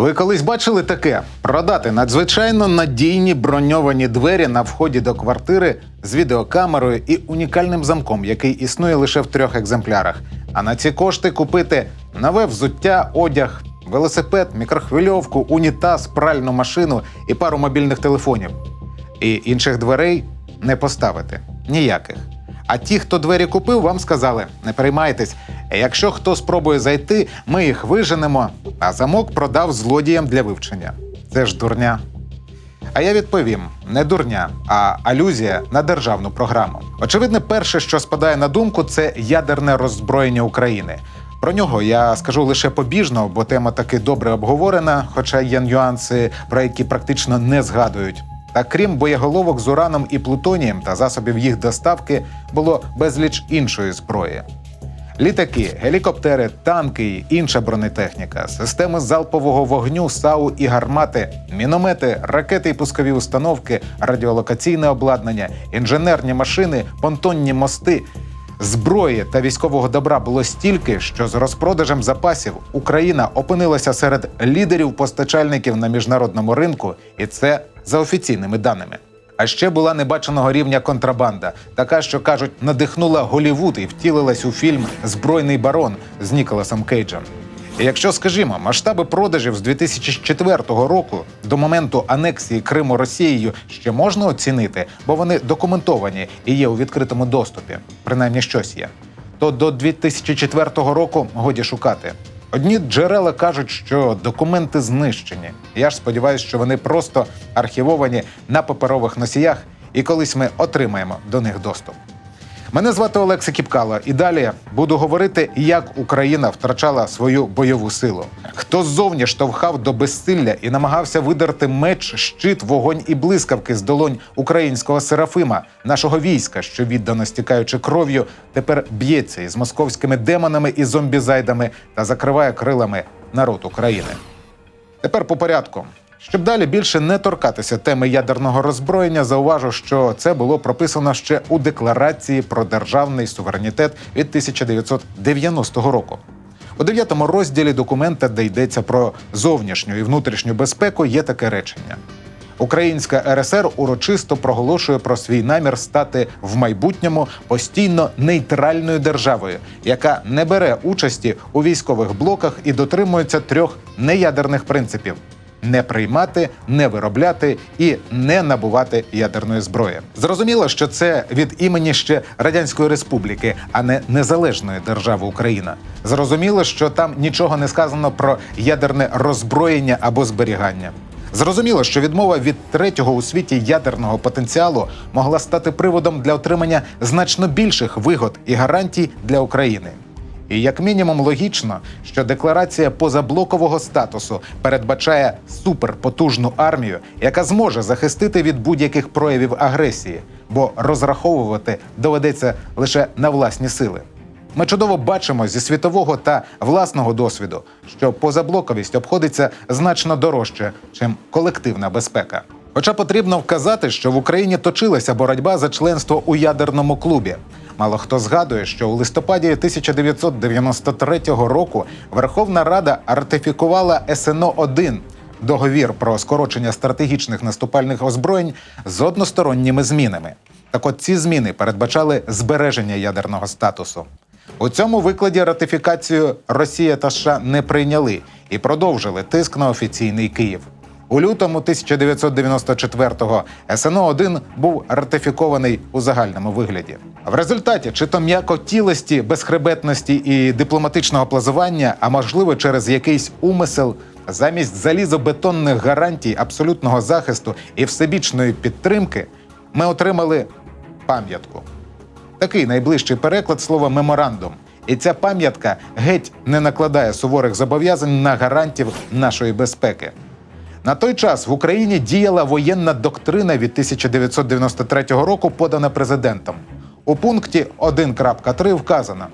Ви колись бачили таке: продати надзвичайно надійні броньовані двері на вході до квартири з відеокамерою і унікальним замком, який існує лише в трьох екземплярах. А на ці кошти купити нове взуття, одяг, велосипед, мікрохвильовку, унітаз, пральну машину і пару мобільних телефонів. І інших дверей не поставити ніяких. А ті, хто двері купив, вам сказали: не переймайтесь. Якщо хто спробує зайти, ми їх виженемо, а замок продав злодіям для вивчення. Це ж дурня. А я відповім: не дурня, а алюзія на державну програму. Очевидно, перше, що спадає на думку, це ядерне роззброєння України. Про нього я скажу лише побіжно, бо тема таки добре обговорена, хоча є нюанси, про які практично не згадують. Та крім боєголовок з ураном і плутонієм та засобів їх доставки, було безліч іншої зброї. Літаки, гелікоптери, танки і інша бронетехніка, системи залпового вогню, САУ і гармати, міномети, ракети і пускові установки, радіолокаційне обладнання, інженерні машини, понтонні мости. Зброї та військового добра було стільки, що з розпродажем запасів Україна опинилася серед лідерів постачальників на міжнародному ринку, і це за офіційними даними. А ще була небаченого рівня контрабанда, така, що кажуть, надихнула Голівуд і втілилась у фільм Збройний барон з Ніколасом Кейджем. І якщо, скажімо, масштаби продажів з 2004 року до моменту анексії Криму Росією ще можна оцінити, бо вони документовані і є у відкритому доступі, принаймні щось є, то до 2004 року годі шукати. Одні джерела кажуть, що документи знищені. Я ж сподіваюся, що вони просто архівовані на паперових носіях, і колись ми отримаємо до них доступ. Мене звати Олекса Кіпкало, і далі буду говорити, як Україна втрачала свою бойову силу. Хто ззовні штовхав до безсилля і намагався видерти меч, щит, вогонь і блискавки з долонь українського серафима, нашого війська, що віддано стікаючи кров'ю, тепер б'ється із московськими демонами і зомбізайдами та закриває крилами народ України. Тепер по порядку. Щоб далі більше не торкатися теми ядерного роззброєння, зауважу, що це було прописано ще у декларації про державний суверенітет від 1990 року. У дев'ятому розділі документа, де йдеться про зовнішню і внутрішню безпеку, є таке речення. Українська РСР урочисто проголошує про свій намір стати в майбутньому постійно нейтральною державою, яка не бере участі у військових блоках і дотримується трьох неядерних принципів: не приймати, не виробляти і не набувати ядерної зброї. Зрозуміло, що це від імені ще радянської республіки, а не незалежної держави Україна. Зрозуміло, що там нічого не сказано про ядерне роззброєння або зберігання. Зрозуміло, що відмова від третього у світі ядерного потенціалу могла стати приводом для отримання значно більших вигод і гарантій для України. І як мінімум логічно, що декларація позаблокового статусу передбачає суперпотужну армію, яка зможе захистити від будь-яких проявів агресії, бо розраховувати доведеться лише на власні сили. Ми чудово бачимо зі світового та власного досвіду, що позаблоковість обходиться значно дорожче, чим колективна безпека. Хоча потрібно вказати, що в Україні точилася боротьба за членство у ядерному клубі. Мало хто згадує, що у листопаді 1993 року Верховна Рада ратифікувала СНО 1 договір про скорочення стратегічних наступальних озброєнь з односторонніми змінами. Так от ці зміни передбачали збереження ядерного статусу. У цьому викладі ратифікацію Росія та США не прийняли і продовжили тиск на офіційний Київ. У лютому 1994-го СНО 1 був ратифікований у загальному вигляді. В результаті чи то м'якотілості, безхребетності і дипломатичного плазування, а можливо через якийсь умисел, замість залізобетонних гарантій абсолютного захисту і всебічної підтримки, ми отримали пам'ятку. Такий найближчий переклад слова меморандум. І ця пам'ятка геть не накладає суворих зобов'язань на гарантів нашої безпеки. На той час в Україні діяла воєнна доктрина від 1993 року, подана президентом. У пункті 1.3 вказано: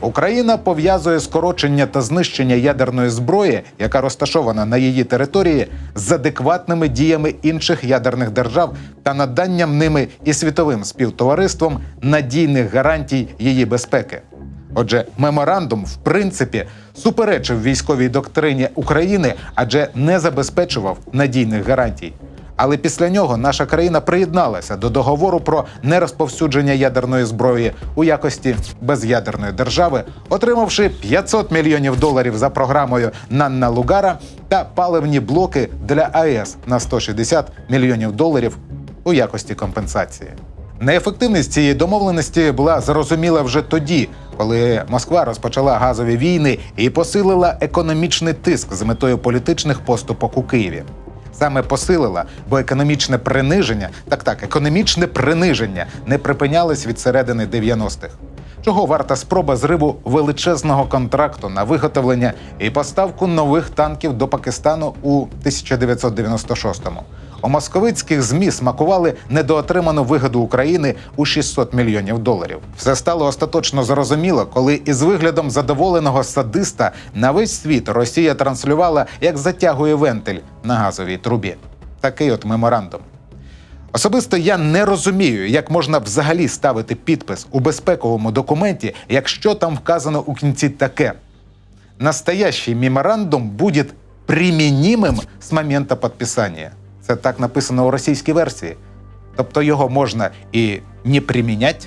Україна пов'язує скорочення та знищення ядерної зброї, яка розташована на її території, з адекватними діями інших ядерних держав та наданням ними і світовим співтовариством надійних гарантій її безпеки. Отже, меморандум, в принципі, суперечив військовій доктрині України, адже не забезпечував надійних гарантій. Але після нього наша країна приєдналася до договору про нерозповсюдження ядерної зброї у якості без'ядерної держави, отримавши 500 мільйонів доларів за програмою Нанна Лугара та паливні блоки для АЕС на 160 мільйонів доларів у якості компенсації. Неефективність цієї домовленості була зрозуміла вже тоді, коли Москва розпочала газові війни і посилила економічний тиск з метою політичних поступок у Києві. Саме посилила, бо економічне приниження, так так, економічне приниження не припинялось від середини 90-х. Чого варта спроба зриву величезного контракту на виготовлення і поставку нових танків до Пакистану у 1996-му. У московицьких змі смакували недоотриману вигоду України у 600 мільйонів доларів. Все стало остаточно зрозуміло, коли із виглядом задоволеного садиста на весь світ Росія транслювала, як затягує вентиль на газовій трубі. Такий от меморандум. Особисто я не розумію, як можна взагалі ставити підпис у безпековому документі, якщо там вказано у кінці таке. Настоящий меморандум будет примінимим з моменту підписання. Це так написано у російській версії. Тобто його можна і не приміняти.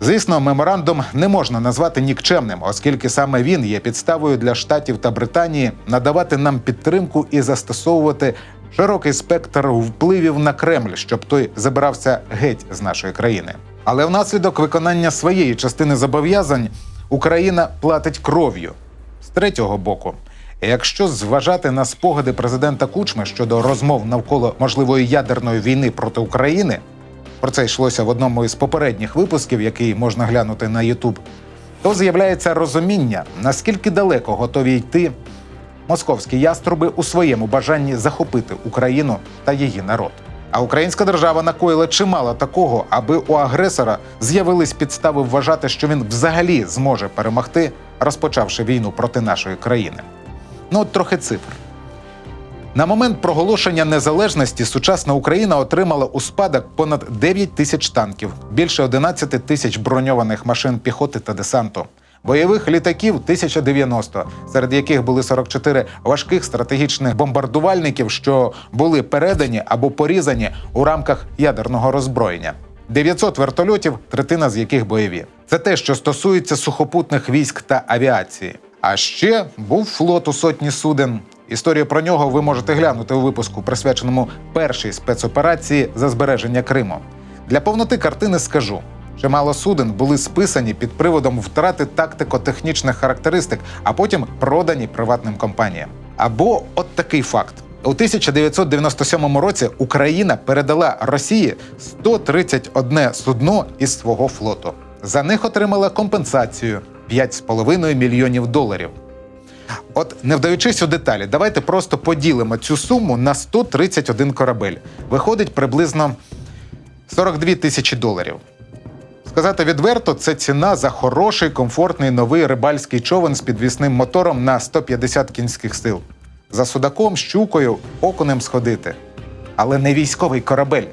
Звісно, меморандум не можна назвати нікчемним, оскільки саме він є підставою для штатів та Британії надавати нам підтримку і застосовувати широкий спектр впливів на Кремль, щоб той забирався геть з нашої країни. Але внаслідок виконання своєї частини зобов'язань Україна платить кров'ю з третього боку. Якщо зважати на спогади президента Кучми щодо розмов навколо можливої ядерної війни проти України, про це йшлося в одному із попередніх випусків, який можна глянути на YouTube, то з'являється розуміння, наскільки далеко готові йти московські яструби у своєму бажанні захопити Україну та її народ. А українська держава накоїла чимало такого, аби у агресора з'явились підстави вважати, що він взагалі зможе перемогти, розпочавши війну проти нашої країни. Ну, от трохи цифр. На момент проголошення незалежності сучасна Україна отримала у спадок понад 9 тисяч танків, більше 11 тисяч броньованих машин піхоти та десанту, бойових літаків 1090, серед яких були 44 важких стратегічних бомбардувальників, що були передані або порізані у рамках ядерного роззброєння. 900 вертольотів, третина з яких бойові. Це те, що стосується сухопутних військ та авіації. А ще був флот у сотні суден. Історію про нього ви можете глянути у випуску, присвяченому першій спецоперації за збереження Криму. Для повноти картини скажу. Чимало суден були списані під приводом втрати тактико-технічних характеристик, а потім продані приватним компаніям. Або от такий факт: у 1997 році Україна передала Росії 131 судно із свого флоту. За них отримала компенсацію 5,5 мільйонів доларів. От, не вдаючись у деталі, давайте просто поділимо цю суму на 131 корабель. Виходить приблизно 42 тисячі доларів. Сказати відверто, це ціна за хороший, комфортний новий рибальський човен з підвісним мотором на 150 кінських сил. За судаком, щукою, окунем сходити. Але не військовий корабель.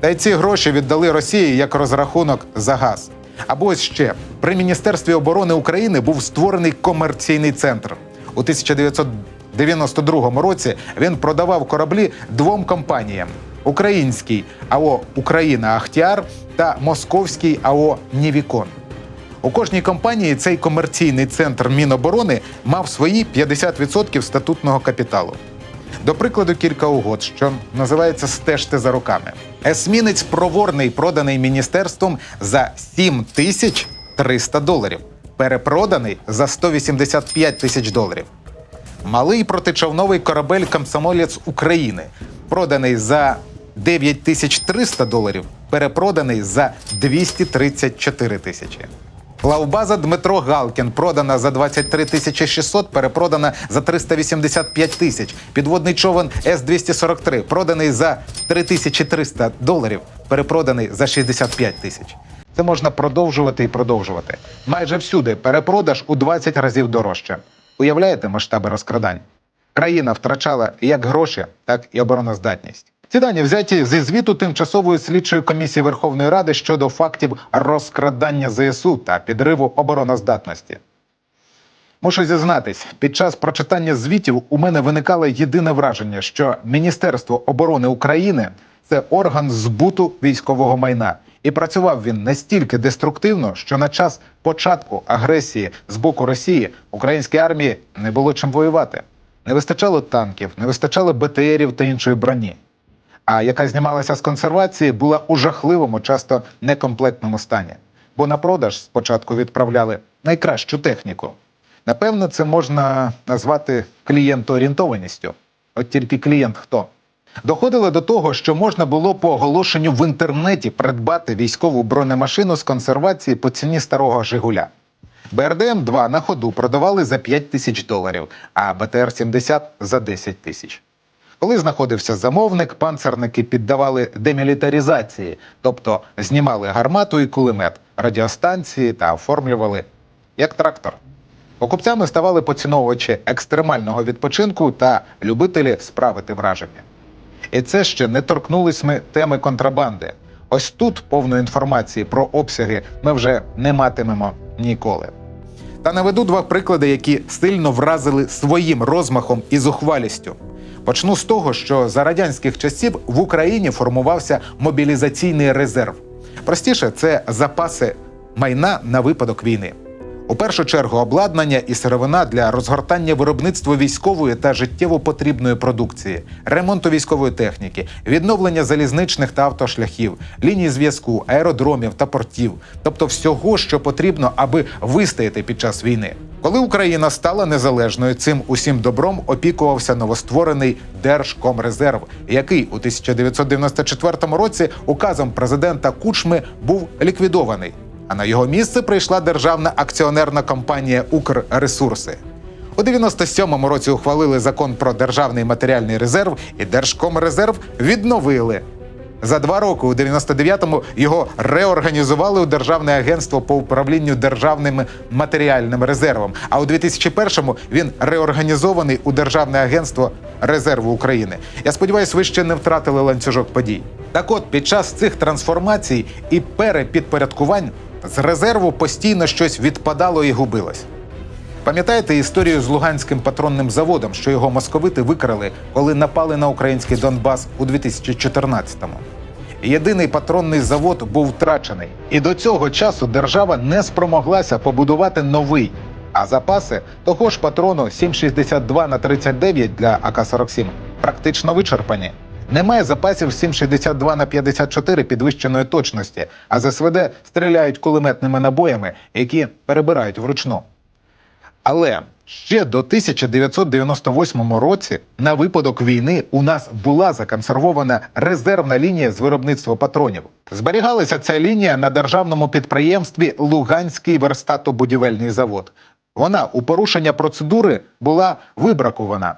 Та й ці гроші віддали Росії як розрахунок за газ. Або ось ще при Міністерстві оборони України був створений комерційний центр. У 1992 році він продавав кораблі двом компаніям: український АО Україна Ахтіар та московський АО Нівікон. У кожній компанії цей комерційний центр Міноборони мав свої 50% статутного капіталу. До прикладу, кілька угод, що називається стежте за руками. Есмінець проворний, проданий міністерством за 7 тисяч 300 доларів, перепроданий за 185 тисяч доларів. Малий протичовновий корабель Комсомолець України, проданий за 9300 доларів, перепроданий за 234 тисячі. Плавбаза Дмитро Галкін продана за 23 тисячі 600, перепродана за 385 тисяч. Підводний човен С-243 проданий за 3300 доларів, перепроданий за 65 тисяч. Це можна продовжувати і продовжувати. Майже всюди перепродаж у 20 разів дорожче. Уявляєте масштаби розкрадань? Країна втрачала як гроші, так і обороноздатність. Ці дані взяті зі звіту тимчасової слідчої комісії Верховної Ради щодо фактів розкрадання ЗСУ та підриву обороноздатності. Мушу зізнатись, під час прочитання звітів у мене виникало єдине враження, що Міністерство оборони України це орган збуту військового майна. І працював він настільки деструктивно, що на час початку агресії з боку Росії українській армії не було чим воювати. Не вистачало танків, не вистачало БТРів та іншої броні. А яка знімалася з консервації, була у жахливому, часто некомплектному стані. Бо на продаж спочатку відправляли найкращу техніку. Напевно, це можна назвати клієнтоорієнтованістю. От тільки клієнт хто? Доходило до того, що можна було по оголошенню в інтернеті придбати військову бронемашину з консервації по ціні старого Жигуля. БРДМ-2 на ходу продавали за 5 тисяч доларів, а БТР-70 за 10 тисяч. Коли знаходився замовник, панцерники піддавали демілітаризації, тобто знімали гармату і кулемет, радіостанції та оформлювали як трактор. Покупцями ставали поціновувачі екстремального відпочинку та любителі справити враження. І це ще не торкнулись ми теми контрабанди. Ось тут повної інформації про обсяги ми вже не матимемо ніколи. Та наведу два приклади, які сильно вразили своїм розмахом і зухвалістю. Почну з того, що за радянських часів в Україні формувався мобілізаційний резерв. Простіше, це запаси майна на випадок війни. У першу чергу обладнання і сировина для розгортання виробництва військової та життєво потрібної продукції, ремонту військової техніки, відновлення залізничних та автошляхів, ліній зв'язку, аеродромів та портів, тобто всього, що потрібно, аби вистояти під час війни. Коли Україна стала незалежною, цим усім добром опікувався новостворений Держкомрезерв, який у 1994 році указом президента Кучми був ліквідований. А на його місце прийшла державна акціонерна компанія Укрресурси. У 97-му році ухвалили закон про державний матеріальний резерв, і Держкомрезерв відновили. За два роки, у 99-му, його реорганізували у Державне агентство по управлінню державним матеріальним резервом. А у 2001-му він реорганізований у Державне агентство резерву України. Я сподіваюся, ви ще не втратили ланцюжок подій. Так от, під час цих трансформацій і перепідпорядкувань з резерву постійно щось відпадало і губилось. Пам'ятаєте історію з Луганським патронним заводом, що його московити викрали, коли напали на український Донбас у 2014-му? Єдиний патронний завод був втрачений, і до цього часу держава не спромоглася побудувати новий. А запаси того ж патрону 7,62 на 39 для АК-47 практично вичерпані. Немає запасів 7,62 на 54 підвищеної точності, а з стріляють кулеметними набоями, які перебирають вручну. Але ще до 1998 році на випадок війни у нас була законсервована резервна лінія з виробництва патронів. Зберігалася ця лінія на державному підприємстві Луганський верстатобудівельний завод. Вона у порушення процедури була вибракувана.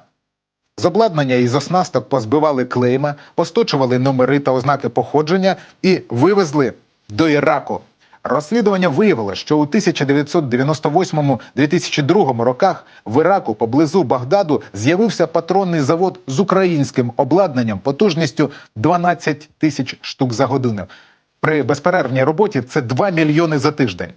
З обладнання і з оснасток позбивали клейма, посточували номери та ознаки походження і вивезли до Іраку. Розслідування виявило, що у 1998-2002 роках в Іраку поблизу Багдаду з'явився патронний завод з українським обладнанням потужністю 12 тисяч штук за годину. При безперервній роботі це 2 мільйони за тиждень.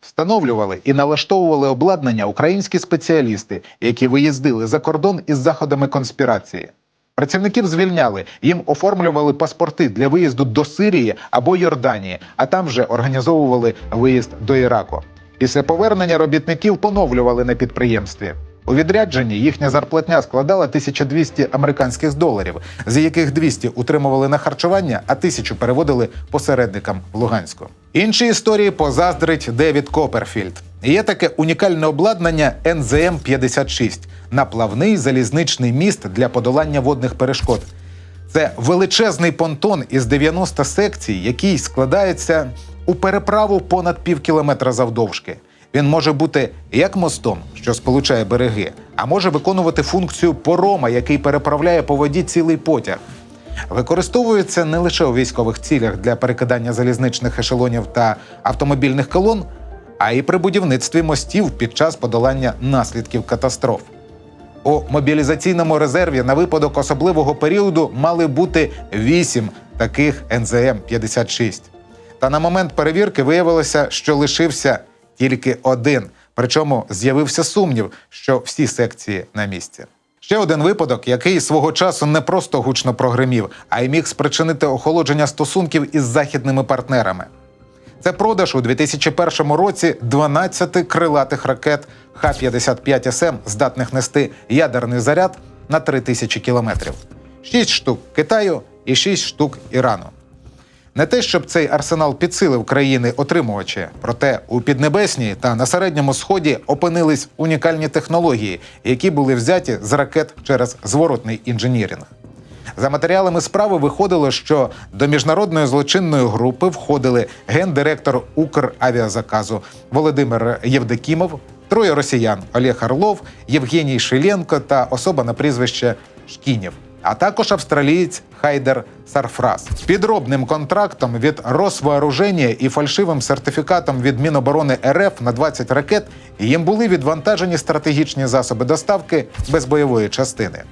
Встановлювали і налаштовували обладнання українські спеціалісти, які виїздили за кордон із заходами конспірації. Працівників звільняли, їм оформлювали паспорти для виїзду до Сирії або Йорданії, а там вже організовували виїзд до Іраку. Після повернення робітників поновлювали на підприємстві. У відрядженні їхня зарплатня складала 1200 американських доларів, з яких 200 утримували на харчування, а 1000 переводили посередникам в Луганську. Інші історії позаздрить Девід Коперфілд. Є таке унікальне обладнання NZM-56 на плавний залізничний міст для подолання водних перешкод. Це величезний понтон із 90 секцій, який складається у переправу понад пів кілометра завдовжки. Він може бути як мостом, що сполучає береги, а може виконувати функцію порома, який переправляє по воді цілий потяг. Використовується не лише у військових цілях для перекидання залізничних ешелонів та автомобільних колон, а й при будівництві мостів під час подолання наслідків катастроф. У мобілізаційному резерві на випадок особливого періоду мали бути вісім таких НЗМ-56. Та на момент перевірки виявилося, що лишився тільки один. Причому з'явився сумнів, що всі секції на місці. Ще один випадок, який свого часу не просто гучно прогримів, а й міг спричинити охолодження стосунків із західними партнерами. Це продаж у 2001 році 12 крилатих ракет Х-55СМ, здатних нести ядерний заряд на 3000 кілометрів. 6 штук Китаю і 6 штук Ірану. Не те, щоб цей арсенал підсилив країни-отримувачі, проте у Піднебесній та на середньому сході опинились унікальні технології, які були взяті з ракет через зворотний інженірінг. За матеріалами справи виходило, що до міжнародної злочинної групи входили гендиректор Укравіазаказу Володимир Євдокімов, троє росіян Олег Орлов, Євгеній Шиленко та особа на прізвище Шкінєв, а також австралієць Хайдер Сарфрас. Підробним контрактом від Росвооруження і фальшивим сертифікатом від Міноборони РФ на 20 ракет їм були відвантажені стратегічні засоби доставки без бойової частини.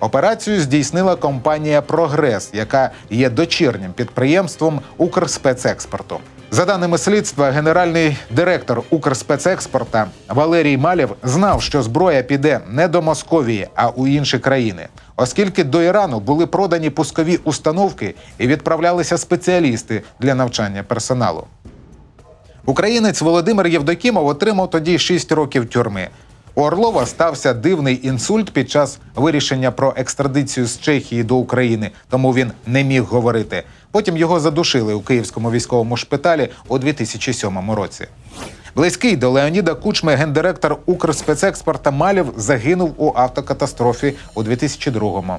Операцію здійснила компанія Прогрес, яка є дочірнім підприємством Укрспецекспорту. За даними слідства, генеральний директор Укрспецекспорта Валерій Малєв знав, що зброя піде не до Московії, а у інші країни, оскільки до Ірану були продані пускові установки і відправлялися спеціалісти для навчання персоналу. Українець Володимир Євдокімов отримав тоді 6 років тюрми. У Орлова стався дивний інсульт під час вирішення про екстрадицію з Чехії до України, тому він не міг говорити. Потім його задушили у Київському військовому шпиталі у 2007 році. Близький до Леоніда Кучми гендиректор Укрспецекспорта Малів загинув у автокатастрофі у 2002-му.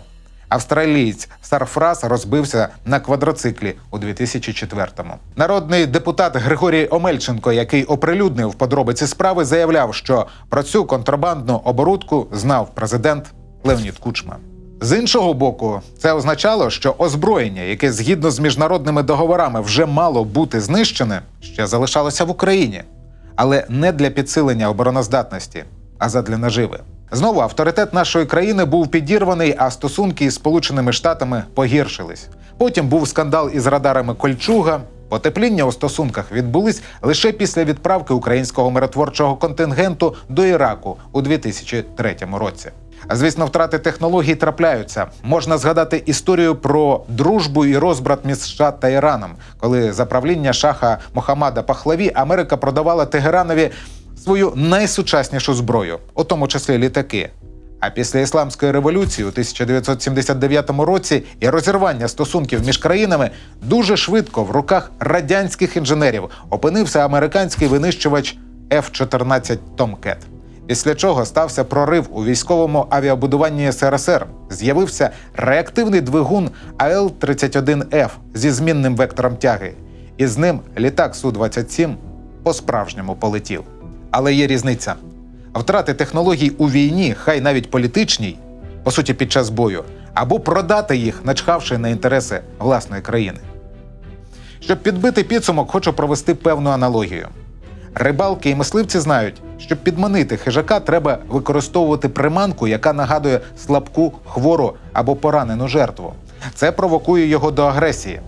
Австралієць Сарфрас розбився на квадроциклі у 2004-му. Народний депутат Григорій Омельченко, який оприлюднив подробиці справи, заявляв, що про цю контрабандну оборудку знав президент Леонід Кучма. З іншого боку, це означало, що озброєння, яке згідно з міжнародними договорами вже мало бути знищене, ще залишалося в Україні, але не для підсилення обороноздатності, а задля наживи. Знову авторитет нашої країни був підірваний, а стосунки із Сполученими Штатами погіршились. Потім був скандал із радарами Кольчуга. Потепління у стосунках відбулись лише після відправки українського миротворчого контингенту до Іраку у 2003 році. Звісно, втрати технологій трапляються. Можна згадати історію про дружбу і розбрат між США та Іраном, коли за правління шаха Мохаммада Пахлаві Америка продавала Тегеранові свою найсучаснішу зброю, у тому числі літаки. А після ісламської революції у 1979 році і розірвання стосунків між країнами дуже швидко в руках радянських інженерів опинився американський винищувач F-14 Tomcat. Після чого стався прорив у військовому авіабудуванні СРСР. З'явився реактивний двигун АЛ-31Ф зі змінним вектором тяги, і з ним літак Су-27 по-справжньому полетів. Але є різниця. Втрати технологій у війні, хай навіть політичній, по суті, під час бою, або продати їх, начхавши на інтереси власної країни. Щоб підбити підсумок, хочу провести певну аналогію. Рибалки і мисливці знають, щоб підманити хижака, треба використовувати приманку, яка нагадує слабку, хвору або поранену жертву. Це провокує його до агресії.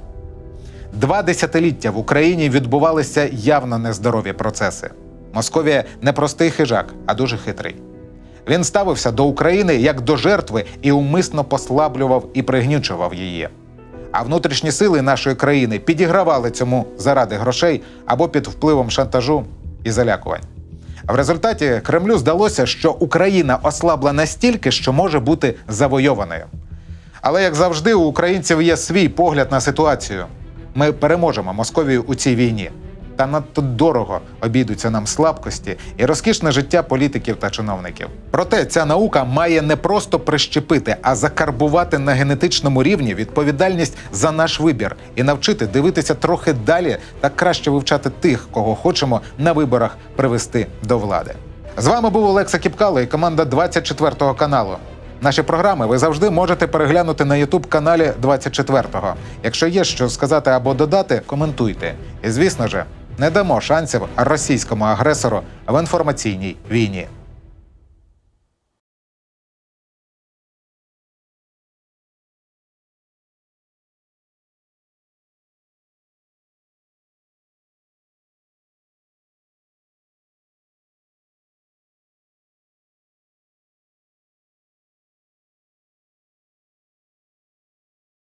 Два десятиліття в Україні відбувалися явно нездорові процеси. Московія не простий хижак, а дуже хитрий. Він ставився до України як до жертви і умисно послаблював і пригнічував її. А внутрішні сили нашої країни підігравали цьому заради грошей або під впливом шантажу і залякувань. В результаті Кремлю здалося, що Україна ослабла настільки, що може бути завойованою. Але як завжди, у українців є свій погляд на ситуацію. Ми переможемо Московію у цій війні. Та надто дорого обійдуться нам слабкості і розкішне життя політиків та чиновників. Проте ця наука має не просто прищепити, а закарбувати на генетичному рівні відповідальність за наш вибір і навчити дивитися трохи далі та краще вивчати тих, кого хочемо на виборах привести до влади. З вами був Олекса Кіпкало і команда 24 каналу. Наші програми ви завжди можете переглянути на Ютуб каналі 24-го. Якщо є що сказати або додати, коментуйте. І звісно ж, не дамо шансів російському агресору в інформаційній війні.